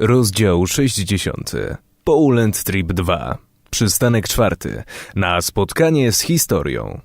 Rozdział 60. Poland Trip 2. Przystanek czwarty. Na spotkanie z historią.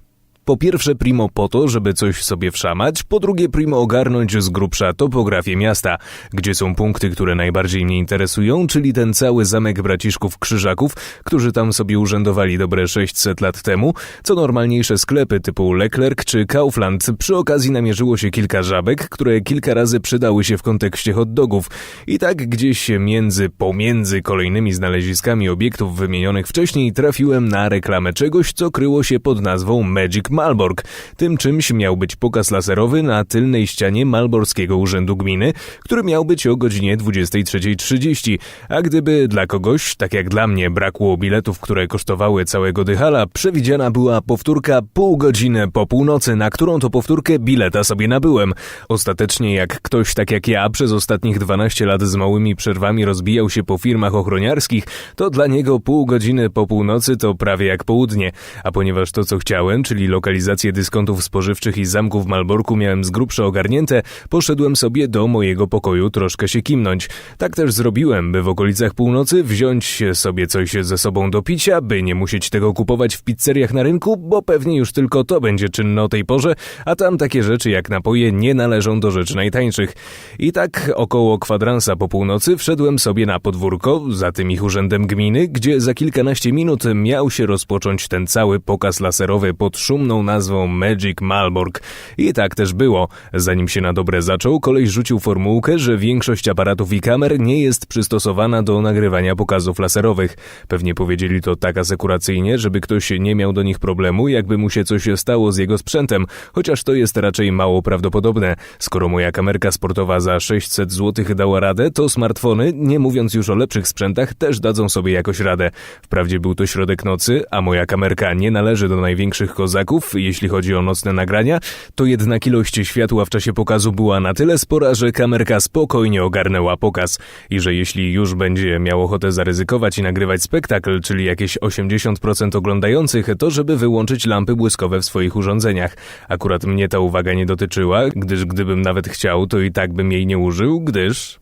Po pierwsze primo po to, żeby coś sobie wszamać, po drugie primo ogarnąć z grubsza topografię miasta, gdzie są punkty, które najbardziej mnie interesują, czyli ten cały zamek braciszków Krzyżaków, którzy tam sobie urzędowali dobre 600 lat temu, co normalniejsze sklepy typu Leclerc czy Kaufland. Przy okazji namierzyło się kilka żabek, które kilka razy przydały się w kontekście hot dogów. I tak gdzieś między, pomiędzy kolejnymi znaleziskami obiektów wymienionych wcześniej trafiłem na reklamę czegoś, co kryło się pod nazwą Magic Malbork. Tym czymś miał być pokaz laserowy na tylnej ścianie Malborskiego Urzędu Gminy, który miał być o godzinie 23.30. A gdyby dla kogoś, tak jak dla mnie, brakło biletów, które kosztowały całego dychala, przewidziana była powtórka pół godziny po północy, na którą to powtórkę bileta sobie nabyłem. Ostatecznie, jak ktoś tak jak ja przez ostatnich 12 lat z małymi przerwami rozbijał się po firmach ochroniarskich, to dla niego pół godziny po północy to prawie jak południe. A ponieważ to, co chciałem, czyli lokalizację dyskontów spożywczych i zamków w Malborku miałem z grubsza ogarnięte, poszedłem sobie do mojego pokoju troszkę się kimnąć. Tak też zrobiłem, by w okolicach północy wziąć sobie coś ze sobą do picia, by nie musieć tego kupować w pizzeriach na rynku, bo pewnie już tylko to będzie czynne o tej porze, a tam takie rzeczy jak napoje nie należą do rzeczy najtańszych. I tak około kwadransa po północy wszedłem sobie na podwórko, za tym ich urzędem gminy, gdzie za kilkanaście minut miał się rozpocząć ten cały pokaz laserowy pod szumną nazwą Magic Malbork. I tak też było. Zanim się na dobre zaczął, kolej rzucił formułkę, że większość aparatów i kamer nie jest przystosowana do nagrywania pokazów laserowych. Pewnie powiedzieli to tak asekuracyjnie, żeby ktoś nie miał do nich problemu, jakby mu się coś stało z jego sprzętem, chociaż to jest raczej mało prawdopodobne. Skoro moja kamerka sportowa za 600 zł dała radę, to smartfony, nie mówiąc już o lepszych sprzętach, też dadzą sobie jakoś radę. Wprawdzie był to środek nocy, a moja kamerka nie należy do największych kozaków, jeśli chodzi o nocne nagrania, to jednak ilość światła w czasie pokazu była na tyle spora, że kamerka spokojnie ogarnęła pokaz i że jeśli już będzie miał ochotę zaryzykować i nagrywać spektakl, czyli jakieś 80% oglądających, to żeby wyłączyć lampy błyskowe w swoich urządzeniach. Akurat mnie ta uwaga nie dotyczyła, gdyż gdybym nawet chciał, to i tak bym jej nie użył, gdyż...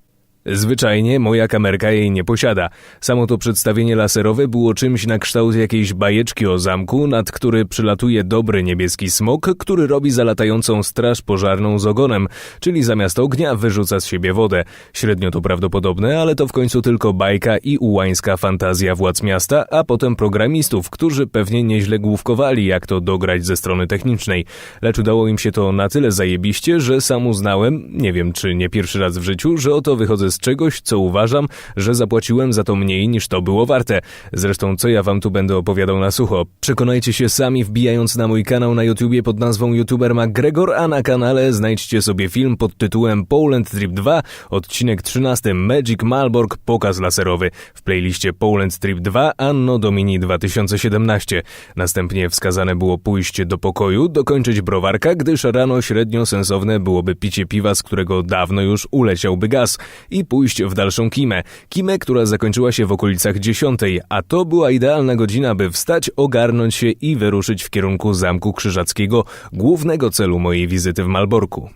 Zwyczajnie moja kamerka jej nie posiada. Samo to przedstawienie laserowe było czymś na kształt jakiejś bajeczki o zamku, nad który przylatuje dobry niebieski smok, który robi zalatającą straż pożarną z ogonem, czyli zamiast ognia wyrzuca z siebie wodę. Średnio to prawdopodobne, ale to w końcu tylko bajka i ułańska fantazja władz miasta, a potem programistów, którzy pewnie nieźle główkowali, jak to dograć ze strony technicznej. Lecz udało im się to na tyle zajebiście, że sam uznałem, nie wiem czy nie pierwszy raz w życiu, że oto wychodzę z czegoś, co uważam, że zapłaciłem za to mniej niż to było warte. Zresztą co ja wam tu będę opowiadał na sucho. Przekonajcie się sami wbijając na mój kanał na YouTubie pod nazwą YouTuber McGregor, a na kanale znajdźcie sobie film pod tytułem Poland Trip 2, odcinek 13 Magic Malbork Pokaz laserowy w playliście Poland Trip 2 Anno Domini 2017. Następnie wskazane było pójść do pokoju, dokończyć browarka, gdyż rano średnio sensowne byłoby picie piwa, z którego dawno już uleciałby gaz i pójść w dalszą kimę. Kimę, która zakończyła się w okolicach dziesiątej, a to była idealna godzina, by wstać, ogarnąć się i wyruszyć w kierunku Zamku Krzyżackiego, głównego celu mojej wizyty w Malborku.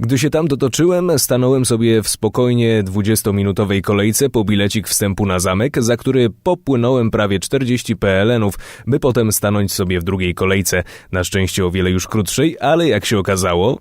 Gdy się tam dotoczyłem, stanąłem sobie w spokojnie 20-minutowej kolejce po bilecik wstępu na zamek, za który popłynąłem prawie 40 PLN-ów, by potem stanąć sobie w drugiej kolejce. Na szczęście o wiele już krótszej, ale jak się okazało,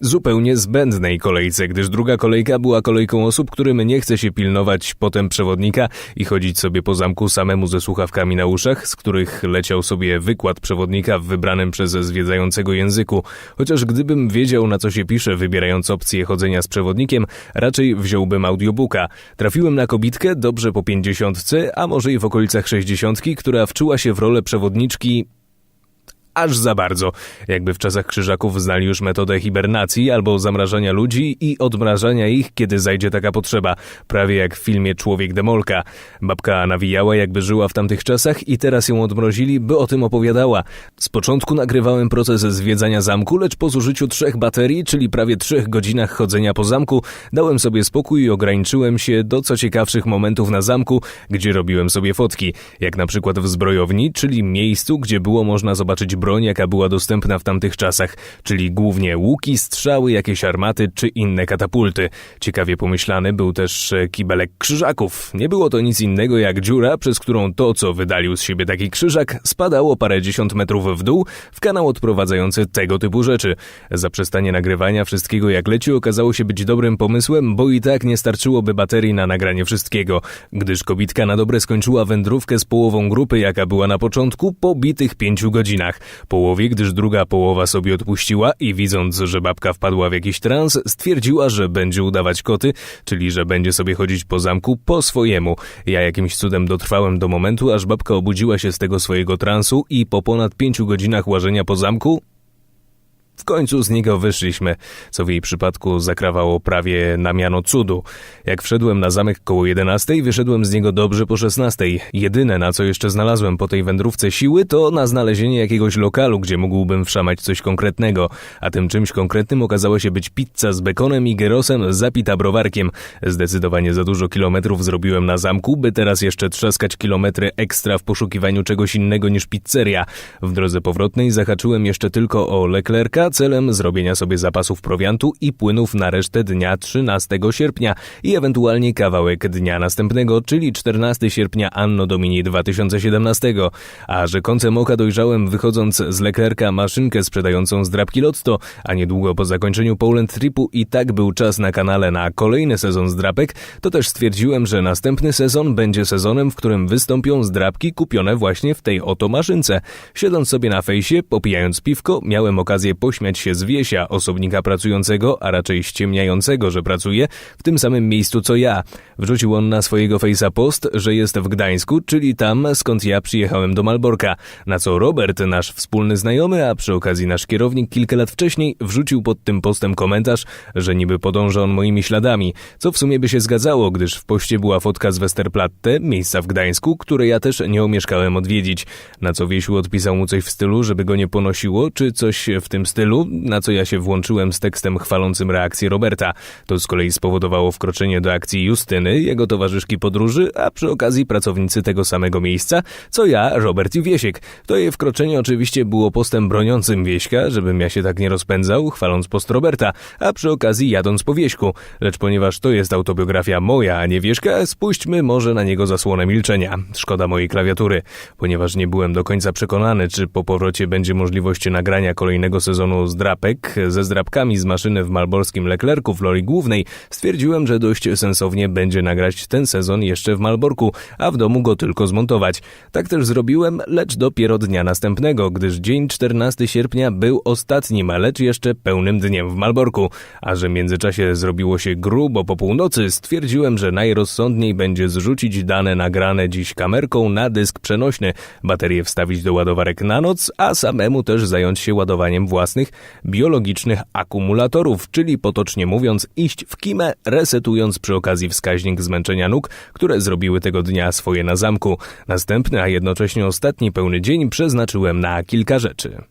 zupełnie zbędnej kolejce, gdyż druga kolejka była kolejką osób, którym nie chce się pilnować potem przewodnika i chodzić sobie po zamku samemu ze słuchawkami na uszach, z których leciał sobie wykład przewodnika w wybranym przez zwiedzającego języku. Chociaż gdybym wiedział na co się pisze, wybierając opcję chodzenia z przewodnikiem, raczej wziąłbym audiobooka. Trafiłem na kobitkę dobrze po pięćdziesiątce, a może i w okolicach sześćdziesiątki, która wczuła się w rolę przewodniczki aż za bardzo. Jakby w czasach krzyżaków znali już metodę hibernacji albo zamrażania ludzi i odmrażania ich, kiedy zajdzie taka potrzeba. Prawie jak w filmie Człowiek Demolka. Babka nawijała, jakby żyła w tamtych czasach i teraz ją odmrozili, by o tym opowiadała. Z początku nagrywałem proces zwiedzania zamku, lecz po zużyciu trzech baterii, czyli prawie trzech godzinach chodzenia po zamku, dałem sobie spokój i ograniczyłem się do co ciekawszych momentów na zamku, gdzie robiłem sobie fotki. Jak na przykład w zbrojowni, czyli miejscu, gdzie było można zobaczyć broń jaka była dostępna w tamtych czasach, czyli głównie łuki, strzały, jakieś armaty czy inne katapulty. Ciekawie pomyślany był też e, kibelek krzyżaków. Nie było to nic innego jak dziura, przez którą to, co wydalił z siebie taki krzyżak, spadało parędziesiąt metrów w dół w kanał odprowadzający tego typu rzeczy. Zaprzestanie nagrywania wszystkiego jak leci okazało się być dobrym pomysłem, bo i tak nie starczyłoby baterii na nagranie wszystkiego, gdyż kobitka na dobre skończyła wędrówkę z połową grupy, jaka była na początku, po bitych pięciu godzinach. Połowie, gdyż druga połowa sobie odpuściła i widząc, że babka wpadła w jakiś trans, stwierdziła, że będzie udawać koty, czyli że będzie sobie chodzić po zamku po swojemu. Ja jakimś cudem dotrwałem do momentu, aż babka obudziła się z tego swojego transu i po ponad pięciu godzinach łażenia po zamku w końcu z niego wyszliśmy, co w jej przypadku zakrawało prawie na miano cudu. Jak wszedłem na zamek koło 11, wyszedłem z niego dobrze po 16. Jedyne, na co jeszcze znalazłem po tej wędrówce siły, to na znalezienie jakiegoś lokalu, gdzie mógłbym wszamać coś konkretnego, a tym czymś konkretnym okazała się być pizza z bekonem i gerosem zapita browarkiem. Zdecydowanie za dużo kilometrów zrobiłem na zamku, by teraz jeszcze trzaskać kilometry ekstra w poszukiwaniu czegoś innego niż pizzeria. W drodze powrotnej zahaczyłem jeszcze tylko o Leclerca, celem zrobienia sobie zapasów prowiantu i płynów na resztę dnia 13 sierpnia i ewentualnie kawałek dnia następnego, czyli 14 sierpnia Anno Domini 2017. A że końcem oka dojrzałem wychodząc z Leclerca maszynkę sprzedającą zdrabki Lotto, a niedługo po zakończeniu Poland Tripu i tak był czas na kanale na kolejny sezon zdrapek, to też stwierdziłem, że następny sezon będzie sezonem, w którym wystąpią zdrabki kupione właśnie w tej oto maszynce. Siedząc sobie na fejsie, popijając piwko, miałem okazję pośmiać śmiać się z Wiesia, osobnika pracującego, a raczej ściemniającego, że pracuje, w tym samym miejscu co ja. Wrzucił on na swojego fejsa post, że jest w Gdańsku, czyli tam, skąd ja przyjechałem do Malborka. Na co Robert, nasz wspólny znajomy, a przy okazji nasz kierownik kilka lat wcześniej, wrzucił pod tym postem komentarz, że niby podąża on moimi śladami, co w sumie by się zgadzało, gdyż w poście była fotka z Westerplatte, miejsca w Gdańsku, które ja też nie omieszkałem odwiedzić. Na co Wiesiu odpisał mu coś w stylu, żeby go nie ponosiło, czy coś w tym stylu, na co ja się włączyłem z tekstem chwalącym reakcję Roberta. To z kolei spowodowało wkroczenie do akcji Justyny, jego towarzyszki podróży, a przy okazji pracownicy tego samego miejsca, co ja, Robert i Wiesiek. To jej wkroczenie oczywiście było postem broniącym Wieśka, żebym ja się tak nie rozpędzał, chwaląc post Roberta, a przy okazji jadąc po Wieśku. Lecz ponieważ to jest autobiografia moja, a nie Wieśka, spuśćmy może na niego zasłonę milczenia. Szkoda mojej klawiatury. Ponieważ nie byłem do końca przekonany, czy po powrocie będzie możliwość nagrania kolejnego sezonu zdrapek ze zdrapkami z maszyny w malborskim Leclercu w lori głównej, stwierdziłem, że dość sensownie będzie nagrać ten sezon jeszcze w Malborku, a w domu go tylko zmontować. Tak też zrobiłem, lecz dopiero dnia następnego, gdyż dzień 14 sierpnia był ostatnim, lecz jeszcze pełnym dniem w Malborku. A że w międzyczasie zrobiło się grubo po północy, stwierdziłem, że najrozsądniej będzie zrzucić dane nagrane dziś kamerką na dysk przenośny, baterię wstawić do ładowarek na noc, a samemu też zająć się ładowaniem własnych biologicznych akumulatorów, czyli potocznie mówiąc iść w kimę, resetując przy okazji wskaźnik zmęczenia nóg, które zrobiły tego dnia swoje na zamku. Następny, a jednocześnie ostatni pełny dzień przeznaczyłem na kilka rzeczy.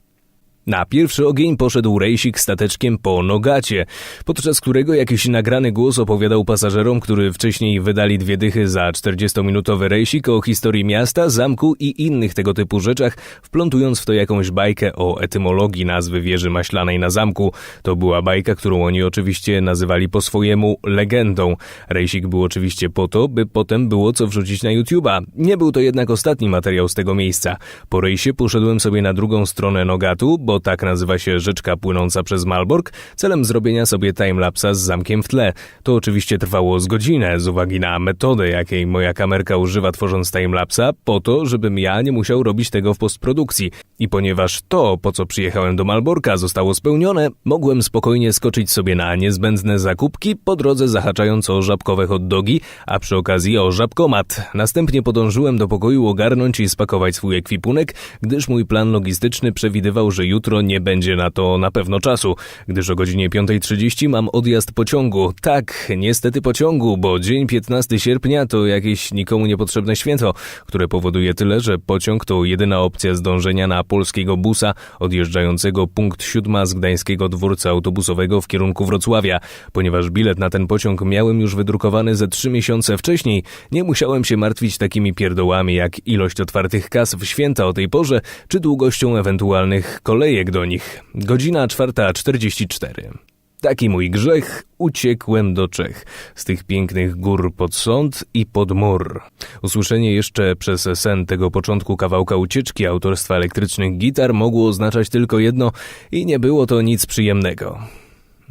Na pierwszy ogień poszedł rejsik stateczkiem po Nogacie, podczas którego jakiś nagrany głos opowiadał pasażerom, którzy wcześniej wydali dwie dychy za 40-minutowy rejsik o historii miasta, zamku i innych tego typu rzeczach, wplątując w to jakąś bajkę o etymologii nazwy wieży maślanej na zamku. To była bajka, którą oni oczywiście nazywali po swojemu legendą. Rejsik był oczywiście po to, by potem było co wrzucić na YouTube'a. Nie był to jednak ostatni materiał z tego miejsca. Po rejsie poszedłem sobie na drugą stronę Nogatu, bo tak nazywa się rzeczka płynąca przez Malbork, celem zrobienia sobie timelapsa z zamkiem w tle. To oczywiście trwało z godzinę, z uwagi na metodę, jakiej moja kamerka używa tworząc timelapsa, po to, żebym ja nie musiał robić tego w postprodukcji. I ponieważ to, po co przyjechałem do Malborka, zostało spełnione, mogłem spokojnie skoczyć sobie na niezbędne zakupki, po drodze zahaczając o żabkowe hot dogi, a przy okazji o żabkomat. Następnie podążyłem do pokoju ogarnąć i spakować swój ekwipunek, gdyż mój plan logistyczny przewidywał, że jutro jutro nie będzie na to na pewno czasu, gdyż o godzinie 5.30 mam odjazd pociągu. Tak, niestety pociągu, bo dzień 15 sierpnia to jakieś nikomu niepotrzebne święto, które powoduje tyle, że pociąg to jedyna opcja zdążenia na polskiego busa odjeżdżającego punkt 7 z gdańskiego dworca autobusowego w kierunku Wrocławia. Ponieważ bilet na ten pociąg miałem już wydrukowany ze trzy miesiące wcześniej, nie musiałem się martwić takimi pierdołami jak ilość otwartych kas w święta o tej porze, czy długością ewentualnych kolejek do nich. Godzina 4.44. Taki mój grzech, uciekłem do Czech, z tych pięknych gór pod sąd i pod mur. Usłyszenie jeszcze przez sen tego początku kawałka ucieczki autorstwa elektrycznych gitar mogło oznaczać tylko jedno i nie było to nic przyjemnego.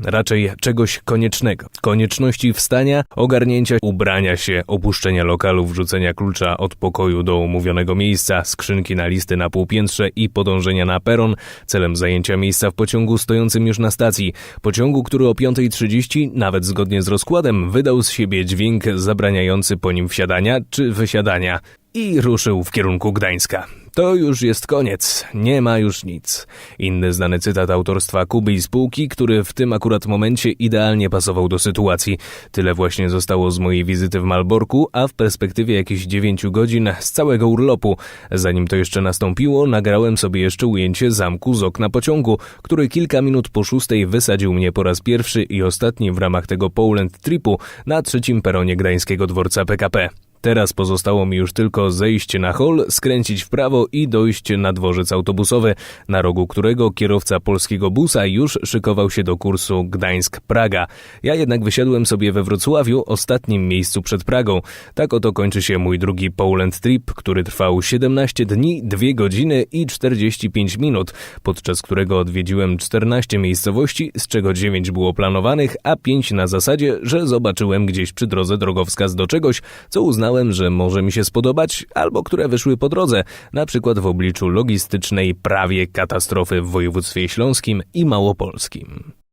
Raczej czegoś koniecznego. Konieczności wstania, ogarnięcia, ubrania się, opuszczenia lokalu, wrzucenia klucza od pokoju do umówionego miejsca, skrzynki na listy na półpiętrze i podążenia na peron celem zajęcia miejsca w pociągu stojącym już na stacji. Pociągu, który o 5.30, nawet zgodnie z rozkładem, wydał z siebie dźwięk zabraniający po nim wsiadania czy wysiadania i ruszył w kierunku Gdańska. To już jest koniec, nie ma już nic. Inny znany cytat autorstwa Kuby i spółki, który w tym akurat momencie idealnie pasował do sytuacji. Tyle właśnie zostało z mojej wizyty w Malborku, a w perspektywie jakichś 9 godzin z całego urlopu. Zanim to jeszcze nastąpiło, nagrałem sobie jeszcze ujęcie zamku z okna pociągu, który kilka minut po szóstej wysadził mnie po raz pierwszy i ostatni w ramach tego Poland Tripu na trzecim peronie gdańskiego dworca PKP. Teraz pozostało mi już tylko zejść na hol, skręcić w prawo i dojść na dworzec autobusowy, na rogu którego kierowca polskiego busa już szykował się do kursu Gdańsk-Praga. Ja jednak wysiadłem sobie we Wrocławiu, ostatnim miejscu przed Pragą. Tak oto kończy się mój drugi Poland Trip, który trwał 17 dni, 2 godziny i 45 minut, podczas którego odwiedziłem 14 miejscowości, z czego 9 było planowanych, a 5 na zasadzie, że zobaczyłem gdzieś przy drodze drogowskaz do czegoś, co uznałem że może mi się spodobać, albo które wyszły po drodze, na przykład w obliczu logistycznej prawie katastrofy w województwie śląskim i małopolskim.